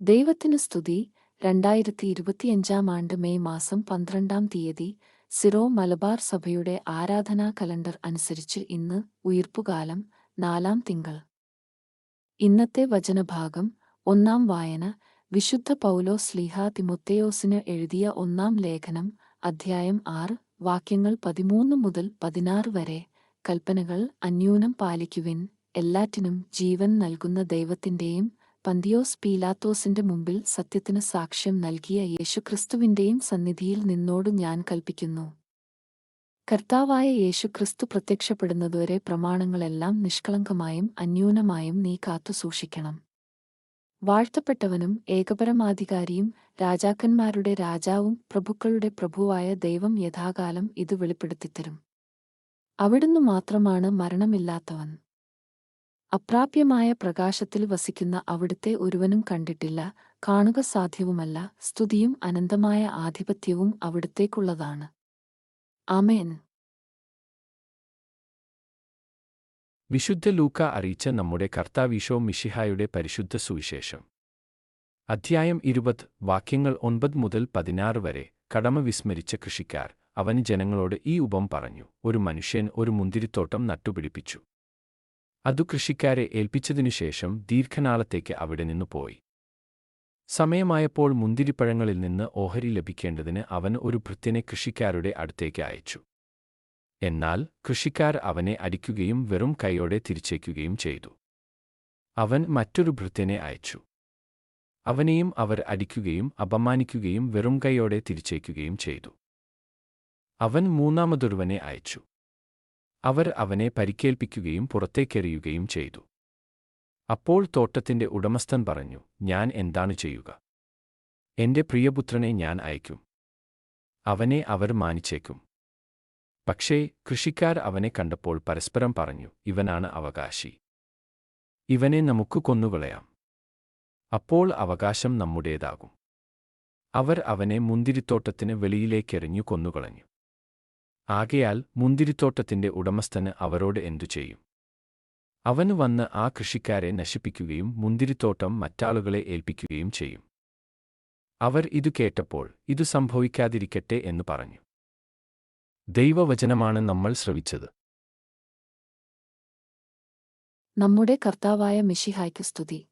ദൈവത്തിന് സ്തുതി. രണ്ടായിരത്തി ഇരുപത്തിയഞ്ചാം ആണ്ട് മെയ് മാസം പന്ത്രണ്ടാം തീയതി സിറോ മലബാർ സഭയുടെ ആരാധനാ കലണ്ടർ അനുസരിച്ച് ഇന്ന് ഉയിർപ്പുകാലം നാലാം തിങ്കൾ. ഇന്നത്തെ വചനഭാഗം ഒന്നാം വായന. വിശുദ്ധ പൗലോ സ്ലിഹ തിമൊത്തേയോസിന് എഴുതിയ ഒന്നാം ലേഖനം അധ്യായം ആറ്. വാക്യങ്ങൾ പതിമൂന്ന് മുതൽ പതിനാറ് വരെ. കൽപ്പനകൾ അന്യൂനം പാലിക്കുവിൻ. എല്ലാറ്റിനും ജീവൻ നൽകുന്ന ദൈവത്തിന്റെയും പന്തിയോസ് പീലാത്തോസിന്റെ മുമ്പിൽ സത്യത്തിന് സാക്ഷ്യം നൽകിയ യേശുക്രിസ്തുവിന്റെയും സന്നിധിയിൽ നിന്നോട് ഞാൻ കൽപ്പിക്കുന്നു. കർത്താവായ യേശുക്രിസ്തു പ്രത്യക്ഷപ്പെടുന്നതുവരെ പ്രമാണങ്ങളെല്ലാം നിഷ്കളങ്കമായും അന്യൂനമായും നീ കാത്തു സൂക്ഷിക്കണം. വാഴ്ത്തപ്പെട്ടവനും ഏകപരമാധികാരിയും രാജാക്കന്മാരുടെ രാജാവും പ്രഭുക്കളുടെ പ്രഭുവായ ദൈവം യഥാകാലം ഇത് വെളിപ്പെടുത്തിത്തരും. അവിടുന്ന് മാത്രമാണ് മരണമില്ലാത്തവൻ. അപ്രാപ്യമായ പ്രകാശത്തിൽ വസിക്കുന്ന അവിടുത്തെ ഒരുവനും കണ്ടിട്ടില്ല. കാണുക സാധ്യവുമല്ല. സ്തുതിയും അനന്തമായ ആധിപത്യവും അവിടുത്തേക്കുള്ളതാണ്. ആമേൻ. വിശുദ്ധ ലൂക്ക അറിയിച്ച നമ്മുടെ കർത്താവീശോ മിഷിഹായുടെ പരിശുദ്ധ സുവിശേഷം. അധ്യായം ഇരുപത് വാക്യങ്ങൾ ഒൻപത് മുതൽ പതിനാറ് വരെ കടമ വിസ്മരിച്ച കൃഷിക്കാർ അവൻ ജനങ്ങളോട് ഈ ഉപം പറഞ്ഞു. ഒരു മനുഷ്യൻ ഒരു മുന്തിരിത്തോട്ടം നട്ടുപിടിപ്പിച്ചു. അതു കൃഷിക്കാരെ ഏൽപ്പിച്ചതിനുശേഷം ദീർഘനാളത്തേക്ക് അവിടെ നിന്നു പോയി. സമയമായപ്പോൾ മുന്തിരിപ്പഴങ്ങളിൽ നിന്ന് ഓഹരി ലഭിക്കേണ്ടതിന് അവൻ ഒരു ഭൃത്യനെ കൃഷിക്കാരുടെ അടുത്തേക്ക് അയച്ചു. എന്നാൽ കൃഷിക്കാർ അവനെ അടിക്കുകയും വെറും കൈയോടെ തിരിച്ചേക്കുകയും ചെയ്തു. അവൻ മറ്റൊരു ഭൃത്യനെ അയച്ചു. അവനെയും അവർ അടിക്കുകയും അപമാനിക്കുകയും വെറും കൈയോടെ തിരിച്ചേക്കുകയും ചെയ്തു. അവൻ മൂന്നാമതൊരുവനെ അയച്ചു. അവർ അവനെ പരിക്കേൽപ്പിക്കുകയും പുറത്തേക്കെറിയുകയും ചെയ്തു. അപ്പോൾ തോട്ടത്തിന്റെ ഉടമസ്ഥൻ പറഞ്ഞു ഞാൻ എന്താണ് ചെയ്യുക? എന്റെ പ്രിയപുത്രനെ ഞാൻ അയക്കും അവനെ അവർ മാനിച്ചേക്കും. പക്ഷേ കൃഷിക്കാർ അവനെ കണ്ടപ്പോൾ പരസ്പരം പറഞ്ഞു ഇവനാണ് അവകാശി. ഇവനെ നമുക്ക് കൊന്നുകളയാം. അപ്പോൾ അവകാശം നമ്മുടേതാകും. അവർ അവനെ മുന്തിരിത്തോട്ടത്തിന് വെളിയിലേക്കെറിഞ്ഞു കൊന്നുകളഞ്ഞു. ആകയാൽ മുന്തിരിത്തോട്ടത്തിന്റെ ഉടമസ്ഥന് അവരോട് എന്തു ചെയ്യും? അവന് വന്ന് ആ കൃഷിക്കാരെ നശിപ്പിക്കുകയും മുന്തിരിത്തോട്ടം മറ്റാളുകളെ ഏൽപ്പിക്കുകയും ചെയ്യും. അവർ ഇതു കേട്ടപ്പോൾ ഇതു സംഭവിക്കാതിരിക്കട്ടെ എന്ന് പറഞ്ഞു. ദൈവവചനമാണ് നമ്മൾ ശ്രവിച്ചത്. നമ്മുടെ കർത്താവായ മിഷിഹായ്ക്ക് സ്തുതി.